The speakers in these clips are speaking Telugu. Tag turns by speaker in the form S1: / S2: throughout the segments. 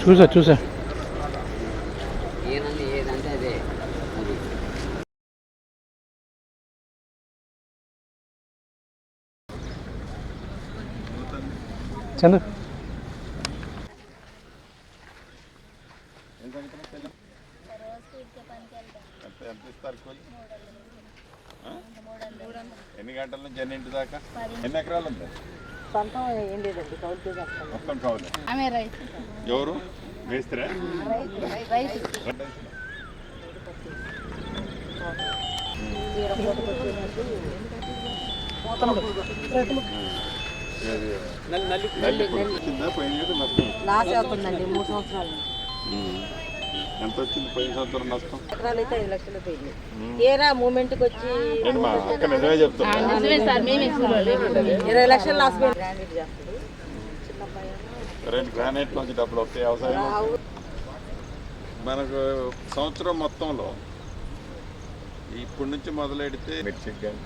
S1: చూసా చూసా. చందు?
S2: ఎన్ని గంటల నుంచి ఎన్ని ఇంటి దాకా? ఎన్ని ఎకరాలు ఉంది?
S3: సొంతం ఏం లేదండి కౌలు
S2: మొత్తం కావాలి
S3: ఆమె రైతు.
S2: ఎవరు?
S3: రైతు లాస్ అవుతుందండి మూడు సంవత్సరాలు.
S2: ఎంత వచ్చింది? పోయిన సంవత్సరం నష్టం?
S3: ఎకరాలు అయితే ఐదు లక్షలు పోయింది. తీరా మూమెంట్కి వచ్చి
S2: ఏంటి మా అక్క నిజమే చెప్తున్నా.
S3: ఇరవై లక్షలు లాస్ పోయింది
S2: రెండు గ్రానైట్ నుంచి డబ్బులు వస్తాయి వ్యవసాయం మనకు సంవత్సరం మొత్తంలో ఇప్పటి నుంచి మొదలెడితే మిర్చి కానీ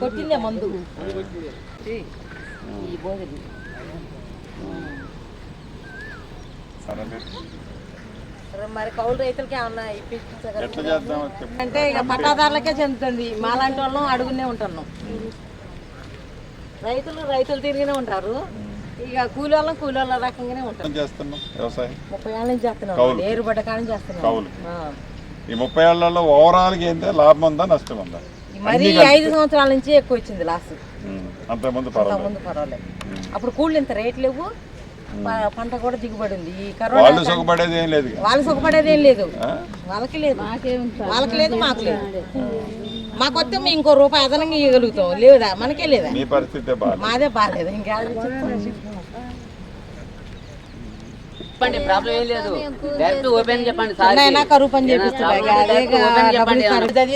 S3: కొట్టిందే మందు. మరి కౌలు రైతులకి ఏమన్నా ఇప్పించగలరు? అంటే ఇక పట్టాదారులకే చెందుతుంది. మాలాంటి వాళ్ళం అడుగునే ఉంటున్నాం. రైతులు రైతులు తిరిగినే ఉంటారు. ఇక కూలి వాళ్ళం కూలి వాళ్ళ రకంగానే ఉంటారు ముప్పై ఏళ్ళ నుంచి చేస్తున్నాం.
S2: కౌలు.
S3: ఏరుబడ్డ కాడి చేస్తున్నాం.
S2: కౌలు.
S3: ఆ.
S2: ఈ ముప్పై ఏళ్ళలో ఓవరాల్గా ఏంటంటే లాభం ఉందా నష్టం ఉందా?
S3: మరి ఐదు సంవత్సరాల నుంచి ఎక్కువ వచ్చింది లాస్.
S2: అంతకుముందు పర్వాలేదు.
S3: ముందు పర్వాలేదు. అప్పుడు కూలి ఇంత రేట్ లేవు. పంట కూడా దిగుబడి ఉంది. ఈ
S2: వాళ్ళు
S3: కరోనా
S2: సుఖపడేది ఏం లేదు
S3: వాళ్ళు సుఖపడేది ఏం లేదు? వాళ్ళకి లేదు. వాళ్ళకి లేదు మాకు లేదు. మాకు వస్తే మేము ఇంకో రూపాయి అదనంగా ఇవ్వగలుగుతాం. లేదా? మనకే లేదా?
S2: మీ పరిస్థితే బాగా
S3: మాదే బాగాలేదు ఇంకా
S4: చెప్పండి ప్రాబ్లం ఏం లేదు. డైరెక్ట్ ఓపెన్ చెప్పండి సార్.
S3: అయినా కరువు పని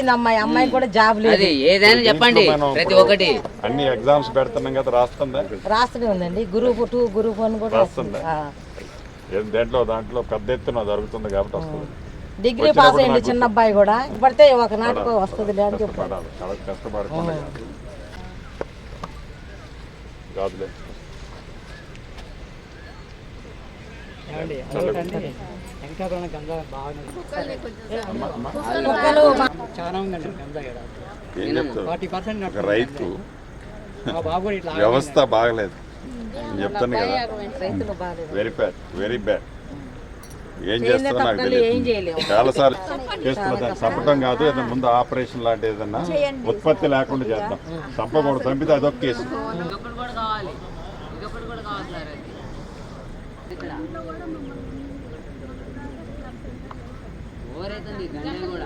S3: అమ్మాయి అమ్మాయి కూడా జాబ్ లేదు.
S4: అది ఏదైనా చెప్పండి
S2: మనం
S4: ప్రతి
S2: ఇప్పుడు
S4: ఒక్కటి.
S2: అన్ని ఎగ్జామ్స్ పెడుతున్నాం కదా రాస్తుందా?
S3: రాస్తూనే ఉందండి. గ్రూప్ టూ గ్రూప్ వన్ కూడా
S2: రాస్తుందా?
S3: ఆ.
S2: ఏం దేంట్లో దాంట్లో పెద్ద ఎత్తున జరుగుతుంది కాబట్టి వస్తుంది.
S3: డిగ్రీ పాస్ అయ్యింది చిన్న అబ్బాయి కూడా. పడితే ఒక నాటికి వస్తుంది అని
S2: చాలా
S5: ఉందండి గంజా ఇక్కడ ఫార్టీ పర్సెంట్
S2: రైతు
S5: మా బాబు కూడా ఇట్లా
S2: వ్యవస్థ బాగలేదు. నేను చెప్తాను కదా. వెరీ బ్యాడ్ వెరీ బ్యాడ్ ఏం చేస్తారో నాకు తెలియదు. చాలాసార్రు చేస్తున్నా చంపటం కాదు ఏదైనా ముందు ఆపరేషన్ లాంటి ఏదన్నా ఉత్పత్తి లేకుండా చేద్దాం. చంపకూడదు చంపితే అదొక కేసు.
S4: ఇదొకటి కూడా